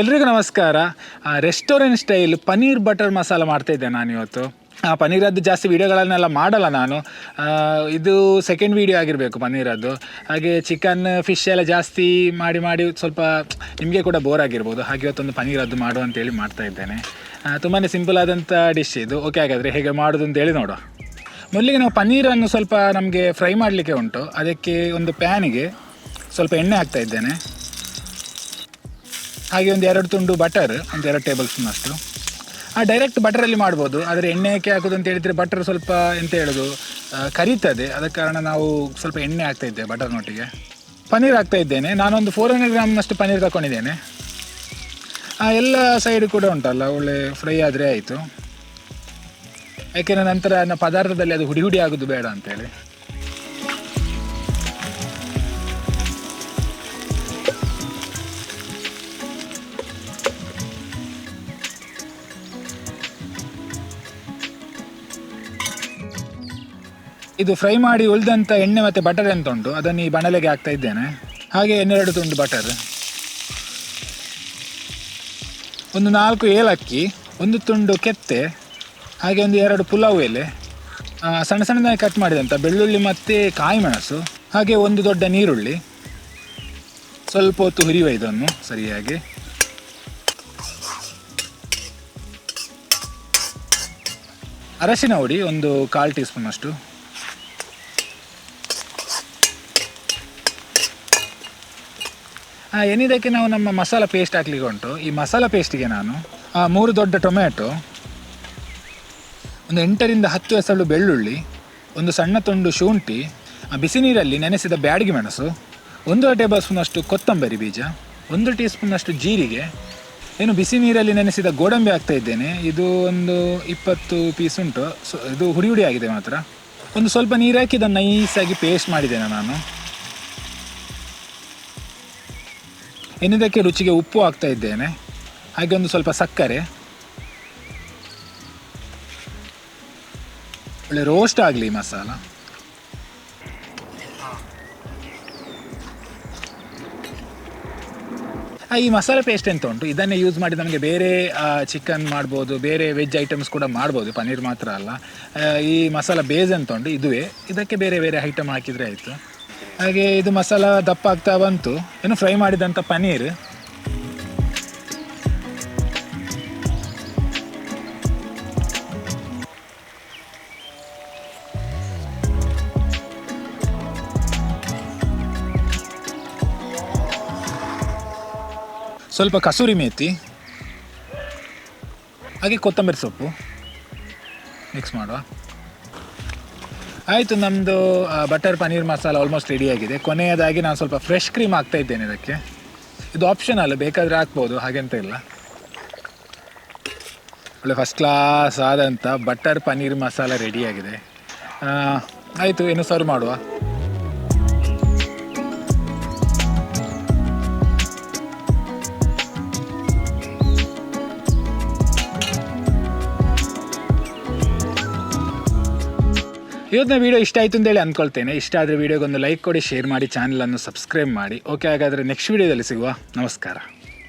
ಎಲ್ರಿಗೂ ನಮಸ್ಕಾರ. Restaurant style paneer butter masala ಮಾಡ್ತಾ ಇದ್ದೆ ನಾನು ಇವತ್ತು ಪನ್ನೀರದ್ದು ಜಾಸ್ತಿ ವೀಡಿಯೋಗಳನ್ನೆಲ್ಲ ಮಾಡಲ್ಲ ನಾನು. ಇದು ಸೆಕೆಂಡ್ ವೀಡಿಯೋ ಆಗಿರಬೇಕು ಪನ್ನೀರದ್ದು. ಹಾಗೆ ಚಿಕನ್ ಫಿಶ್ ಎಲ್ಲ ಜಾಸ್ತಿ ಮಾಡಿ ಮಾಡಿ ಸ್ವಲ್ಪ ನಿಮಗೆ ಕೂಡ ಬೋರ್ ಆಗಿರ್ಬೋದು. ಹಾಗೆ ಇವತ್ತೊಂದು ಪನ್ನೀರದ್ದು ಮಾಡು ಅಂತೇಳಿ ಮಾಡ್ತಾ ಇದ್ದೇನೆ. ತುಂಬಾ ಸಿಂಪಲ್ ಆದಂಥ ಡಿಶ್ ಇದು. ಓಕೆ ಹಾಗಾದರೆ ಹೇಗೆ ಮಾಡೋದು ಅಂತೇಳಿ ನೋಡುವ. ಮೊದಲಿಗೆ ನಾವು ಪನ್ನೀರನ್ನು ಸ್ವಲ್ಪ ನಮಗೆ ಫ್ರೈ ಮಾಡಲಿಕ್ಕೆ ಉಂಟು. ಅದಕ್ಕೆ ಒಂದು ಪ್ಯಾನಿಗೆ ಸ್ವಲ್ಪ ಎಣ್ಣೆ ಹಾಕ್ತಾ ಇದ್ದೇನೆ. ಹಾಗೆ ಒಂದು ಎರಡು ತುಂಡು ಬಟರ್ ಒಂದು ಎರಡು ಟೇಬಲ್ ಸ್ಪೂನ್ ಅಷ್ಟು. ಆ ಡೈರೆಕ್ಟ್ ಬಟರಲ್ಲಿ ಮಾಡ್ಬೋದು. ಆದರೆ ಎಣ್ಣೆ ಯಾಕೆ ಹಾಕೋದು ಅಂತ ಹೇಳಿದರೆ ಬಟರ್ ಸ್ವಲ್ಪ ಎಂತ ಹೇಳೋದು? ಕರೀತದೆ. ಅದಕ್ಕೆ ಕಾರಣ ನಾವು ಸ್ವಲ್ಪ ಎಣ್ಣೆ ಹಾಕ್ತಾ ಇದ್ದೇವೆ ಬಟರ್ನೊಟ್ಟಿಗೆ ಪನ್ನೀರ್ ಹಾಕ್ತಾ ಇದ್ದೇನೆ. ನಾನೊಂದು ಫೋರ್ ಹಂಡ್ರೆಡ್ ಗ್ರಾಮ್ನಷ್ಟು ಪನ್ನೀರ್ ತಗೊಂಡಿದ್ದೇನೆ ಎಲ್ಲ ಸೈಡ್ ಕೂಡ ಉಂಟಲ್ಲ, ಒಳ್ಳೆ ಫ್ರೈ ಆದರೆ ಆಯಿತು. ಯಾಕೆಂದರೆ ನಂತರ ನನ್ನ ಪದಾರ್ಥದಲ್ಲಿ ಅದು ಹುಡಿ ಹುಡಿ ಆಗೋದು ಬೇಡ ಅಂತೇಳಿ. ಇದು ಫ್ರೈ ಮಾಡಿ ಉಳಿದಂಥ ಎಣ್ಣೆ ಮತ್ತು ಬಟರ್ ಎಂತ ಉಂಟು ಅದನ್ನು ಈ ಬಣಲೆಗೆ ಹಾಕ್ತಾ ಇದ್ದೇನೆ. ಹಾಗೆ ಇನ್ನೆರಡು ತುಂಡು ಬಟರ್ ಒಂದು ನಾಲ್ಕು ಏಲಕ್ಕಿ, ಒಂದು ತುಂಡು ಕೆತ್ತೆ, ಹಾಗೆ ಒಂದು ಎರಡು ಪುಲಾವ್ ಎಲೆ. ಸಣ್ಣ ಸಣ್ಣದಾಗಿ ಕಟ್ ಮಾಡಿದಂಥ ಬೆಳ್ಳುಳ್ಳಿ ಮತ್ತು ಕಾಯಿ ಮೆಣಸು, ಹಾಗೆ ಒಂದು ದೊಡ್ಡ ನೀರುಳ್ಳಿ. ಸ್ವಲ್ಪ ಹೊತ್ತು ಹುರಿಯುವ ಇದನ್ನು ಸರಿಯಾಗಿ. ಅರಶಿನ ಹುಡಿ, ಒಂದು ಕಾಲು ಟೀ ಸ್ಪೂನ್ ಏನಿದಕ್ಕೆ ನಾವು ನಮ್ಮ ಮಸಾಲ ಪೇಸ್ಟ್ ಹಾಕ್ಲಿಕ್ಕೆ ಉಂಟು? ಈ ಮಸಾಲ ಪೇಸ್ಟಿಗೆ ನಾನು ಮೂರು ದೊಡ್ಡ ಟೊಮ್ಯಾಟೊ, ಒಂದು ಎಂಟರಿಂದ ಹತ್ತು ಎಸಳು ಬೆಳ್ಳುಳ್ಳಿ, ಒಂದು ಸಣ್ಣ ತುಂಡು ಶುಂಠಿ ಬಿಸಿ ನೀರಲ್ಲಿ ನೆನೆಸಿದ ಬ್ಯಾಡಿಗೆ ಮೆಣಸು, ಒಂದು ಟೇಬಲ್ ಸ್ಪೂನಷ್ಟು ಕೊತ್ತಂಬರಿ ಬೀಜ, ಒಂದು ಟೀ ಸ್ಪೂನಷ್ಟು ಜೀರಿಗೆ ಏನು ಬಿಸಿ ನೀರಲ್ಲಿ ನೆನೆಸಿದ ಗೋಡಂಬಿ ಹಾಕ್ತಾ ಇದ್ದೇನೆ. ಇದು ಒಂದು ಇಪ್ಪತ್ತು ಪೀಸ್ ಉಂಟು. ಸೊ, ಇದು ಹುಡಿ ಹುಡಿ ಆಗಿದೆ ಮಾತ್ರ. ಒಂದು ಸ್ವಲ್ಪ ನೀರು ಹಾಕಿ ಇದನ್ನು ನೈಸಾಗಿ ಪೇಸ್ಟ್ ಮಾಡಿದ್ದೇನೆ ನಾನು. ಇನ್ನಿದಕ್ಕೆ ರುಚಿಗೆ ಉಪ್ಪು ಹಾಕ್ತಾ ಇದ್ದೇನೆ. ಹಾಗೆ ಒಂದು ಸ್ವಲ್ಪ ಸಕ್ಕರೆ. ಒಳ್ಳೆ ರೋಸ್ಟ್ ಆಗಲಿ ಮಸಾಲ. ಈ ಮಸಾಲೆ ಪೇಸ್ಟ್ ಎಂತ ಉಂಟು? ಇದನ್ನೇ ಯೂಸ್ ಮಾಡಿ ನಮಗೆ ಬೇರೆ ಚಿಕನ್ ಮಾಡ್ಬೋದು, ಬೇರೆ ವೆಜ್ ಐಟಮ್ಸ್ ಕೂಡ ಮಾಡ್ಬೋದು, ಪನ್ನೀರ್ ಮಾತ್ರ ಅಲ್ಲ. ಈ ಮಸಾಲ ಬೇಸ್ ಅಂತ ಉಂಟು? ಇದುವೇ. ಇದಕ್ಕೆ ಬೇರೆ ಬೇರೆ ಐಟಮ್ ಹಾಕಿದರೆ ಆಯಿತು. ಹಾಗೆ ಇದು ಮಸಾಲ ದಪ್ಪ ಆಗ್ತಾ ಬಂತು. ಏನು ಫ್ರೈ ಮಾಡಿದಂಥ ಪನ್ನೀರ್. ಸ್ವಲ್ಪ ಕಸೂರಿ ಮೇಥಿ ಹಾಗೆ ಕೊತ್ತಂಬರಿ ಸೊಪ್ಪು. ಮಿಕ್ಸ್ ಮಾಡುವ. ಆಯಿತು ನಮ್ಮದು ಬಟರ್ ಪನ್ನೀರ್ ಮಸಾಲ ಆಲ್ಮೋಸ್ಟ್ ರೆಡಿಯಾಗಿದೆ ಕೊನೆಯದಾಗಿ ನಾನು ಸ್ವಲ್ಪ ಫ್ರೆಶ್ ಕ್ರೀಮ್ ಹಾಕ್ತಾ ಇದ್ದೇನೆ ಇದಕ್ಕೆ. ಇದು ಆಪ್ಷನಲ್ ಬೇಕಾದರೆ ಹಾಕ್ಬೋದು, ಹಾಗೆಂತ ಇಲ್ಲ. ಒಳ್ಳೆ ಫಸ್ಟ್ ಕ್ಲಾಸ್ ಆದಂಥ ಬಟರ್ ಪನ್ನೀರ್ ಮಸಾಲ ರೆಡಿಯಾಗಿದೆ ಆಯಿತು, ಇನ್ನು ಸರ್ವ್ ಮಾಡುವ. ಇವತ್ತಿನ ವಿಡಿಯೋ ಇಷ್ಟ ಆಯಿತು ಅಂತೇಳಿ ಅಂದ್ಕೊಳ್ತೇನೆ ಇಷ್ಟ ಆದರೆ ವಿಡಿಯೋಗೊಂದು ಲೈಕ್ ಕೊಡಿ ಶೇರ್ ಮಾಡಿ ಚಾನಲನ್ನು ಸಬ್ಸ್ಕ್ರೈಬ್ ಮಾಡಿ. ಓಕೆ ಹಾಗಾದರೆ ನೆಕ್ಸ್ಟ್ ವಿಡಿಯೋದಲ್ಲಿ ಸಿಗುವ. ನಮಸ್ಕಾರ.